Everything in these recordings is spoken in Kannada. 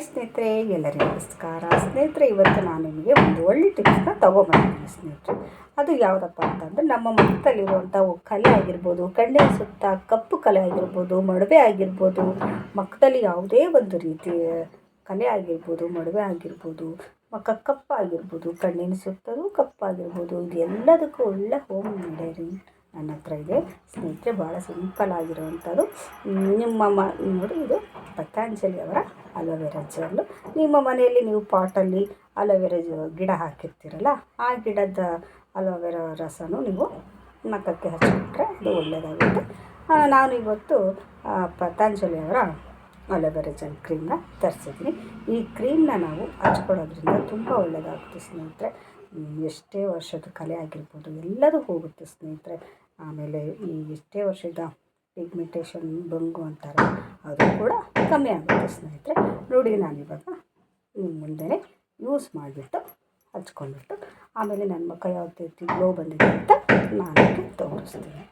ಸ್ನೇಹಿತರೆ, ಎಲ್ಲರಿಗೂ ನಮಸ್ಕಾರ. ಸ್ನೇಹಿತರೆ, ಇವತ್ತು ನಾನು ನಿಮಗೆ ಒಂದು ಒಳ್ಳೆ ಟಿಪ್ಸ್ನ ತೊಗೊಬಂದಿದ್ದೀನಿ ಸ್ನೇಹಿತರೆ. ಅದು ಯಾವುದಪ್ಪ ಅಂತಂದರೆ, ನಮ್ಮ ಮುಖದಲ್ಲಿರುವಂಥ ಕಲೆ ಆಗಿರ್ಬೋದು ಕಣ್ಣಿನ ಸುತ್ತ ಕಪ್ಪು ಕಲೆ ಆಗಿರ್ಬೋದು, ಮಡುವೆ ಆಗಿರ್ಬೋದು ಮುಖದಲ್ಲಿ ಯಾವುದೇ ಒಂದು ರೀತಿಯ ಕಲೆ ಆಗಿರ್ಬೋದು, ಮಡುವೆ ಆಗಿರ್ಬೋದು ಮಕ್ಕ ಕಪ್ಪಾಗಿರ್ಬೋದು ಕಣ್ಣಿನ ಸುತ್ತಲೂ ಕಪ್ಪಾಗಿರ್ಬೋದು ಇದು ಎಲ್ಲದಕ್ಕೂ ಒಳ್ಳೆ ಹೋಮ್ ರೆಮಿಡಿ ನನ್ನ ಹತ್ರ ಇದೆ. ಸ್ನೇಹಿತರೆ ಭಾಳ ಸಿಂಪಲ್ ಆಗಿರುವಂಥದ್ದು. ನಿಮ್ಮ ಮ, ನೋಡಿ ಇದು ಪತಂಜಲಿ ಅವರ ಅಲೋವೆರಾ ಜೆಲ್ಲು. ನಿಮ್ಮ ಮನೆಯಲ್ಲಿ ನೀವು ಪಾಟಲ್ಲಿ ಅಲೋವೆರಾ ಗಿಡ ಹಾಕಿರ್ತೀರಲ್ಲ, ಆ ಗಿಡದ ಅಲೋವೆರಾ ರಸನೂ ನೀವು ಮುಖಕ್ಕೆ ಹಚ್ಚಿಬಿಟ್ರೆ ಅದು ಒಳ್ಳೆಯದಾಗುತ್ತೆ ನಾನು ಇವತ್ತು ಪತಾಂಜಲಿ ಪತಂಜಲಿ ಅವರ ಅಲೋವೆರಾ ಜೆಲ್ ಕ್ರೀಮ್ನ ತರಿಸಿದ್ದೀನಿ. ಈ ಕ್ರೀಮ್ನ ನಾವು ಹಚ್ಕೊಳ್ಳೋದ್ರಿಂದ ತುಂಬ ಒಳ್ಳೆಯದಾಗುತ್ತೆ ಸ್ನೇಹಿತರೆ. ಎಷ್ಟೇ ವರ್ಷದ ಕಲೆ ಆಗಿರ್ಬೋದು, ಎಲ್ಲದೂ ಹೋಗುತ್ತೆ ಸ್ನೇಹಿತರೆ. ಆಮೇಲೆ ಈ ಎಷ್ಟೇ ವರ್ಷದ ಪಿಗ್ಮೆಂಟೇಷನ್ ಬಂಗು ಅಂತಾರೆ, ಅದು ಕೂಡ ಕಮ್ಮಿ ಆಗುತ್ತೆ ಸ್ನೇಹಿತರೆ. ನೋಡಿ ನಾನಿವಾಗ ನಿಮ್ಮ ಮುಂದೆನೇ ಯೂಸ್ ಮಾಡಿಬಿಟ್ಟು ಹಚ್ಕೊಂಡ್ಬಿಟ್ಟು, ಆಮೇಲೆ ನನ್ನ ಮುಖ ಯಾವ ರೀತಿ ಗ್ಲೋ ಬಂದಿದೆ ಅಂತ ನಾನು ತೋರಿಸ್ತೀನಿ.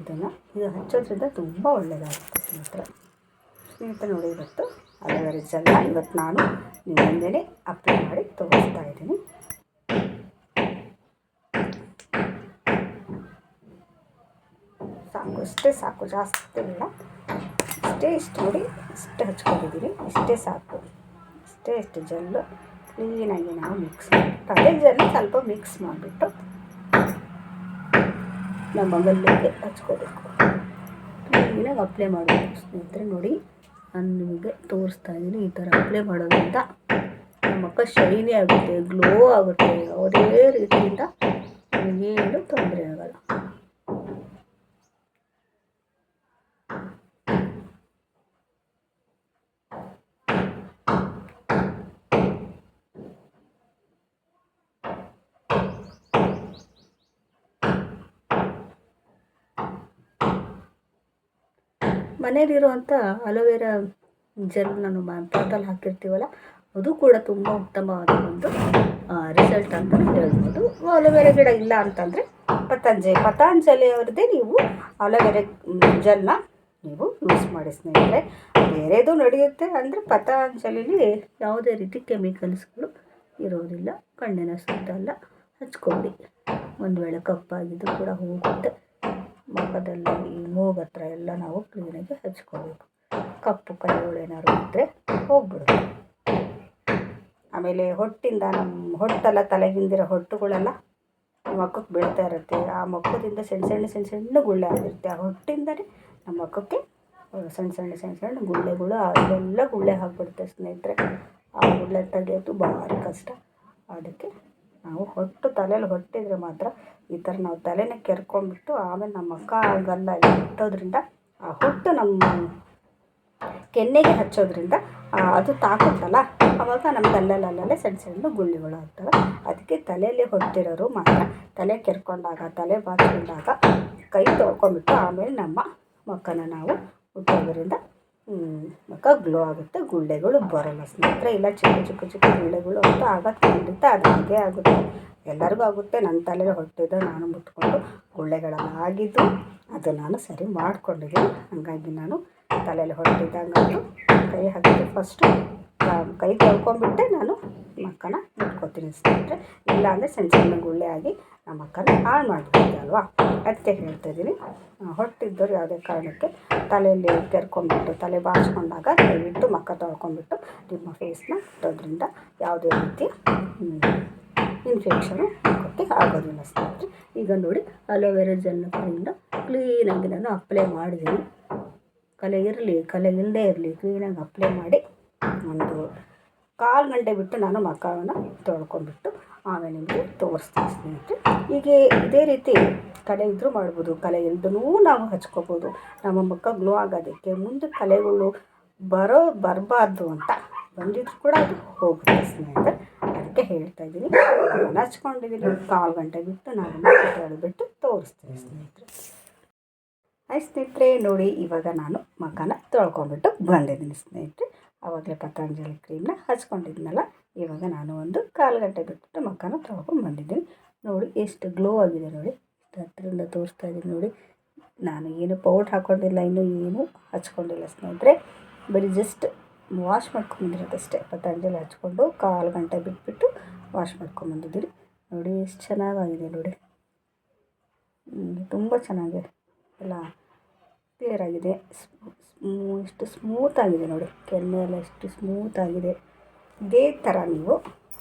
ಇದನ್ನು ಇದು ಹಚ್ಚೋದ್ರಿಂದ ತುಂಬ ಒಳ್ಳೆಯದಾಗುತ್ತೆ ಸ್ನೇಹಿತರೆ. ಸ್ನೇಹಿತರೆ ನೋಡಿ ಇವತ್ತು ಅದರ ರಿಸಲ್ಟ್ ಇವತ್ತು ನಾನು ನಿಮ್ಮ ಮುಂದೆನೇ ಅಪ್ಲೈ ಮಾಡಿ ತೋರಿಸ್ತಾ ಇದ್ದೀನಿ. ಸಾಕು ಇಷ್ಟೇ ಸಾಕು, ಜಾಸ್ತಿ ಇಲ್ಲ. ಇಷ್ಟೇ ಇಷ್ಟು ನೋಡಿ, ಇಷ್ಟು ಹಚ್ಕೊಂಡಿದ್ದೀನಿ ಇಷ್ಟೇ ಸಾಕು. ಇಷ್ಟೇ ಇಷ್ಟು ಜಲ್ಲು. ಕ್ಲೀನಾಗಿ ನಾವು ಮಿಕ್ಸ್ ಮಾಡಿಬಿಟ್ಟು ಅದೇ ಜೆಲ್ಲು ಸ್ವಲ್ಪ ಮಿಕ್ಸ್ ಮಾಡಿಬಿಟ್ಟು ನಮ್ಮ ಮಗಲ್ಲಿಗೆ ಹಚ್ಕೋಬೇಕು. ಕ್ಲೀನಾಗಿ ಅಪ್ಲೈ ಮಾಡಬೇಕು ಸ್ನೇಹಿತರೆ ನೋಡಿ. ನಾನು ನಿಮಗೆ ತೋರಿಸ್ತಾ ಇದ್ದೀನಿ ಈ ಥರ ಅಪ್ಲೈ ಮಾಡೋದ್ರಿಂದ ನಮ್ಮ ಮುಖ ಶೈನಿ ಆಗುತ್ತೆ ಗ್ಲೋ ಆಗುತ್ತೆ, ಯಾವುದೇ ರೀತಿಯಿಂದ ಏನು ತೊಂದರೆ ಆಗಲ್ಲ. ಮನೇಲಿರುವಂಥ ಅಲೋವೆರಾ ಜೆಲ್ ನಾನು ಪಾಟಲ್ಲಿ ಹಾಕಿರ್ತೀವಲ್ಲ, ಅದು ಕೂಡ ತುಂಬ ಉತ್ತಮವಾದ ಒಂದು ರಿಸಲ್ಟ್ ಅಂತ ಹೇಳ್ಬೋದು. ಅಲೋವೆರಾ ಗಿಡ ಇಲ್ಲ ಅಂತಂದರೆ ಪತಂಜಲಿ. ಪತಾಂಜಲಿ ಅವ್ರದ್ದೇ ನೀವು ಅಲೋವೆರಾ ಜೆಲ್ನ ನೀವು ಯೂಸ್ ಮಾಡಿ ಸ್ನೇಹಿತರೆ. ಬೇರೆದು ನಡೆಯುತ್ತೆ ಅಂದರೆ ಪತಂಜಲಿಲಿ ಯಾವುದೇ ರೀತಿ ಕೆಮಿಕಲ್ಸ್ಗಳು ಇರೋದಿಲ್ಲ. ಕಣ್ಣಿನ ಸುತ್ತ ಎಲ್ಲ ಹಚ್ಕೊಳ್ಳಿ. ಒಂದು ವೇಳೆ ಕಪ್ಪಾಗಿದ್ದು ಕೂಡ ಹೋಗುತ್ತೆ. ಮುಖದಲ್ಲಿ ಈ ಮೂಗು ಹತ್ರ ಎಲ್ಲ ನಾವು ಕ್ಲೀನಾಗಿ ಹಚ್ಕೋಬೇಕು. ಕಪ್ಪು ಕೈಗಳು ಏನಾದ್ರು ಇದ್ದರೆ ಹೋಗ್ಬಿಡುತ್ತೆ. ಆಮೇಲೆ ಹೊಟ್ಟಿಂದ ನಮ್ಮ ಹೊಟ್ಟೆಲ್ಲ ತಲೆಗಿಂದಿರೋ ಹೊಟ್ಟುಗಳೆಲ್ಲ ಮಕ್ಕಕ್ಕೆ ಬೀಳ್ತಾ ಇರುತ್ತೆ. ಆ ಮುಖದಿಂದ ಸಣ್ಣ ಸಣ್ಣ ಸಣ್ಣ ಸಣ್ಣ ಗುಳ್ಳೆ ಆಗಿರುತ್ತೆ. ಆ ಹೊಟ್ಟಿಂದನೇ ನಮ್ಮ ಮಕ್ಕಕ್ಕೆ ಸಣ್ಣ ಸಣ್ಣ ಸಣ್ಣ ಸಣ್ಣ ಗುಳ್ಳೆಗಳು ಅವೆಲ್ಲ ಗುಳ್ಳೆ ಹಾಕ್ಬಿಡುತ್ತೆ ಸ್ನೇಹಿತರೆ. ಆ ಗುಳ್ಳೆ ತೆಗೆಯೋದು ಭಾರಿ ಕಷ್ಟ. ಅದಕ್ಕೆ ನಾವು ಹೊಟ್ಟು ತಲೆಯಲ್ಲಿ ಹೊಟ್ಟಿದ್ರೆ ಮಾತ್ರ ಈ ಥರ ನಾವು ತಲೆನ ಕೆರ್ಕೊಂಡ್ಬಿಟ್ಟು ಆಮೇಲೆ ನಮ್ಮ ಅಕ್ಕ ಗಲ್ಲ ಎಲ್ಲ ಹುಟ್ಟೋದ್ರಿಂದ ಆ ಹೊಟ್ಟು ನಮ್ಮ ಕೆನ್ನೆಗೆ ಹಚ್ಚೋದ್ರಿಂದ ಅದು ತಾಕುತ್ತಲ್ಲ? ಅವಾಗ ನಮ್ಮ ತಲೆಯಲ್ಲಲ್ಲೇ ಸಣ್ಣ ಸಣ್ಣ ಗುಳ್ಳಿಗಳು ಆಗ್ತವೆ. ಅದಕ್ಕೆ ತಲೆಯಲ್ಲಿ ಹೊಟ್ಟಿರೋರು ಮಾತ್ರ ತಲೆ ಕೆರ್ಕೊಂಡಾಗ, ತಲೆ ಬಾಚ್ಕೊಂಡಾಗ ಕೈ ತೊಳ್ಕೊಂಡ್ಬಿಟ್ಟು ಆಮೇಲೆ ನಮ್ಮ ಮಕ್ಕನ ನಾವು ಹುಟ್ಟೋದ್ರಿಂದ ಮುಖ ಗ್ಲೋ ಆಗುತ್ತೆ, ಗುಳ್ಳೆಗಳು ಬರೋಲ್ಲ. ಸ್ನೇಹಿತರೆ, ಇಲ್ಲ ಚಿಕ್ಕ ಚಿಕ್ಕ ಚಿಕ್ಕ ಗುಳ್ಳೆಗಳು ಅಂತ ಆಗೋದು ಖಂಡಿತ ಅದು ಹಾಗೆ ಆಗುತ್ತೆ. ಎಲ್ಲರಿಗೂ ಆಗುತ್ತೆ ನನ್ನ ತಲೆಗೆ ಹೊಟ್ಟಿದ್ದು ನಾನು ಮುಟ್ಕೊಂಡು ಗುಳ್ಳೆಗಳೆಲ್ಲ ಆಗಿದ್ದು ಅದು ನಾನು ಸರಿ ಮಾಡಿಕೊಂಡಿದ್ದೀನಿ ಹಾಗಾಗಿ ನಾನು ತಲೆಯಲ್ಲಿ ಹೊಟ್ಟಿದ್ದಂಗಂತೂ ಕೈ ಹಾಕಿದ್ದು ಫಸ್ಟು ಕೈ ತೊಳ್ಕೊಂಡ್ಬಿಟ್ಟೆ, ನಾನು ಮಕ್ಕನ ಮುಟ್ಕೋತೀನಿ ಸ್ನೇಹಿತರೆ. ಇಲ್ಲ ಅಂದರೆ ಸಣ್ಣ ಸಣ್ಣ ಗುಳ್ಳೆ ಆಗಿ ನಮ್ಮ ಮಕ್ಕನ ಹಾಳು ಮಾಡಿಬಿಡುತ್ತೆ ಅಲ್ವಾ? ಅದಕ್ಕೆ ಹೇಳ್ತಾ ಇದ್ದೀನಿ. ಹೊಟ್ಟಿದ್ದವ್ರು ಯಾವುದೇ ಕಾರಣಕ್ಕೆ ತಲೆಯಲ್ಲಿ ಕೆರ್ಕೊಂಡ್ಬಿಟ್ಟು, ತಲೆ ಬಾಚ್ಕೊಂಡಾಗ ದಯವಿಟ್ಟು ಮಕ್ಕ ತೊಳ್ಕೊಂಡ್ಬಿಟ್ಟು ನಿಮ್ಮ ಫೇಸ್ನ ಇಟ್ಟೋದ್ರಿಂದ ಯಾವುದೇ ರೀತಿ ಇನ್ಫೆಕ್ಷನು ಮುಖಕ್ಕೆ ಆಗೋದಿಲ್ಲ ಸ್ನೇಹಿತರೆ. ಈಗ ನೋಡಿ, ಅಲೋವೆರಾ ಜೆಲ್ನ ಕೈಯಿಂದ ಕ್ಲೀನಾಗಿ ನಾನು ಅಪ್ಲೈ ಮಾಡಿದ್ದೀನಿ. ಕಲೆ ಇರಲಿ ಕಲೆ ಇಲ್ಲದೇ ಇರಲಿ ಕ್ಲೀನಾಗಿ ಅಪ್ಲೈ ಮಾಡಿ ಒಂದು ಕಾಲು ಗಂಟೆ ಬಿಟ್ಟು ನಾನು ಮಕ್ಕಳನ್ನು ತೊಳ್ಕೊಂಡ್ಬಿಟ್ಟು ಆಮೇಲೆ ನಿಮಗೆ ತೋರಿಸ್ತೀನಿ ಸ್ನೇಹಿತರೆ. ಹೀಗೆ ಇದೇ ರೀತಿ ಕಲೆ ಇದ್ದರೂ ಮಾಡ್ಬೋದು. ಕಲೆ ಇಲ್ದೂ ನಾವು ಹಚ್ಕೋಬೋದು. ನಮ್ಮ ಮುಖ ಗ್ಲೋ ಆಗೋದಕ್ಕೆ ಮುಂದೆ ಕಲೆಗಳು ಬರೋ ಬರಬಾರ್ದು ಅಂತ ಬಂದಿದ್ರು ಕೂಡ ಅದು ಹೋಗುತ್ತೆ ಸ್ನೇಹಿತರೆ. ಅದಕ್ಕೆ ಹೇಳ್ತಾ ಇದ್ದೀನಿ. ನಾನು ಹಚ್ಕೊಂಡಿದ್ದೀನಿ. ಕಾಲು ಗಂಟೆ ಬಿಟ್ಟು ನಾನು ತೊಳೆದ್ಬಿಟ್ಟು ತೋರಿಸ್ತೀನಿ ಸ್ನೇಹಿತರೆ. ಆಯ್ತು ಸ್ನೇಹಿತರೆ. ನೋಡಿ, ಇವಾಗ ನಾನು ಮಖನ ತೊಳ್ಕೊಂಬಿಟ್ಟು ಬಂದಿದ್ದೀನಿ ಸ್ನೇಹಿತರೆ. ಆವಾಗಲೇ ಪತಂಜಲಿ ಕ್ರೀಮ್ನ ಹಚ್ಕೊಂಡಿದ್ನಲ್ಲ, ಇವಾಗ ನಾನು ಒಂದು ಕಾಲು ಗಂಟೆ ಬಿಟ್ಬಿಟ್ಟು ಮಕ್ಕನ ತೊಳ್ಕೊಂಡು ಬಂದಿದ್ದೀನಿ. ನೋಡಿ ಎಷ್ಟು ಗ್ಲೋ ಆಗಿದೆ ನೋಡಿ. ಹತ್ತಿರದಿಂದ ತೋರಿಸ್ತಾ ಇದ್ದೀನಿ ನೋಡಿ. ನಾನು ಏನು ಪೌಡ್ರ್ ಹಾಕ್ಕೊಂಡಿಲ್ಲ, ಇನ್ನೂ ಏನು ಹಚ್ಕೊಂಡಿಲ್ಲ ಸ್ನೇಹಿತರೆ. ಬರೀ ಜಸ್ಟ್ ವಾಶ್ ಮಾಡ್ಕೊಂಬಂದಿರೋದಷ್ಟೇ ಪತಂಜಲಿ ಹಚ್ಕೊಂಡು ಕಾಲು ಗಂಟೆ ಬಿಟ್ಬಿಟ್ಟು ವಾಶ್ ಮಾಡ್ಕೊಂಬಂದಿದ್ದೀನಿ ನೋಡಿ ಎಷ್ಟು ಚೆನ್ನಾಗಾಗಿದೆ ನೋಡಿ. ತುಂಬ ಚೆನ್ನಾಗಿದೆ ಎಲ್ಲ ಕ್ಲಿಯರ್ ಆಗಿದೆ. ಎಷ್ಟು ಸ್ಮೂತ್ ಆಗಿದೆ ನೋಡಿ. ಕೆನ್ನೆ ಎಲ್ಲ ಎಷ್ಟು ಸ್ಮೂತ್ ಆಗಿದೆ. ಇದೇ ಥರ ನೀವು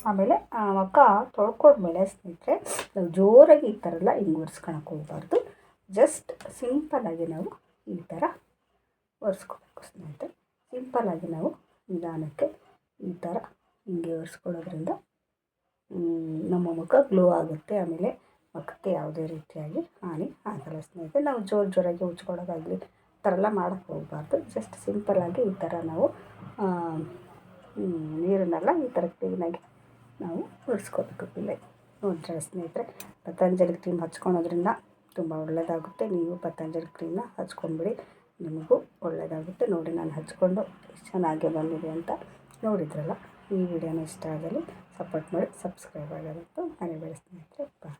ಆಮೇಲೆ ಮುಖ ತೊಳ್ಕೊಂಡ್ಮೇಲೆ ಸ್ನೇಹಿತರೆ, ನಾವು ಜೋರಾಗಿ ಈ ಥರ ಎಲ್ಲ ಹಿಂಗೆ ಒರೆಸ್ಕೊಳಕ್ಕೆ ಹೋಗಬಾರ್ದು ಜಸ್ಟ್ ಸಿಂಪಲ್ಲಾಗಿ ನಾವು ಈ ಥರ ಒರೆಸ್ಕೋಬೇಕು ಸ್ನೇಹಿತರೆ. ಸಿಂಪಲ್ಲಾಗಿ ನಾವು ನಿಧಾನಕ್ಕೆ ಈ ಥರ ಹಿಂಗೆ ಒರೆಸ್ಕೊಳ್ಳೋದ್ರಿಂದ ನಮ್ಮ ಮುಖ ಗ್ಲೋ ಆಗುತ್ತೆ. ಆಮೇಲೆ ಮುಖಕ್ಕೆ ಯಾವುದೇ ರೀತಿಯಾಗಿ ಹಾನಿ ಆಗಲ್ಲ ಸ್ನೇಹಿತರೆ. ನಾವು ಜೋರು ಜೋರಾಗಿ ಉಜ್ಕೊಳ್ಳೋದಾಗಲಿ ಈ ಥರ ಎಲ್ಲ ಮಾಡೋಕ್ಕೆ ಹೋಗಬಾರ್ದು. ಜಸ್ಟ್ ಸಿಂಪಲ್ಲಾಗಿ ಈ ಥರ ನಾವು ನೀರನ್ನೆಲ್ಲ ಈ ಥರ ಕ್ಲೀನಾಗಿ ನಾವು ಉಳಿಸ್ಕೋಬೇಕು ಇಲ್ಲೇ. ನೋಡ್ರಿ ಸ್ನೇಹಿತರೆ, ಪತಂಜಲಿ ಕ್ರೀಮ್ ಹಚ್ಕೊಳೋದ್ರಿಂದ ತುಂಬ ಒಳ್ಳೆಯದಾಗುತ್ತೆ ನೀವು ಪತಂಜಲಿ ಕ್ರೀಮ್ನ ಹಚ್ಕೊಂಡ್ಬಿಡಿ, ನಿಮಗೂ ಒಳ್ಳೆಯದಾಗುತ್ತೆ ನೋಡಿ, ನಾನು ಹಚ್ಕೊಂಡು ಎಷ್ಟು ಚೆನ್ನಾಗಿ ಬಂದಿದೆ ಅಂತ ನೋಡಿದ್ರಲ್ಲ. ಈ ವಿಡಿಯೋನ ಇಷ್ಟ ಆಗಲಿ ಸಪೋರ್ಟ್ ಮಾಡಿ, ಸಬ್ಸ್ಕ್ರೈಬ್ ಆಗೋದಂತೂ ಮನೆ ಸ್ನೇಹಿತರೆ. ಬಾಯ್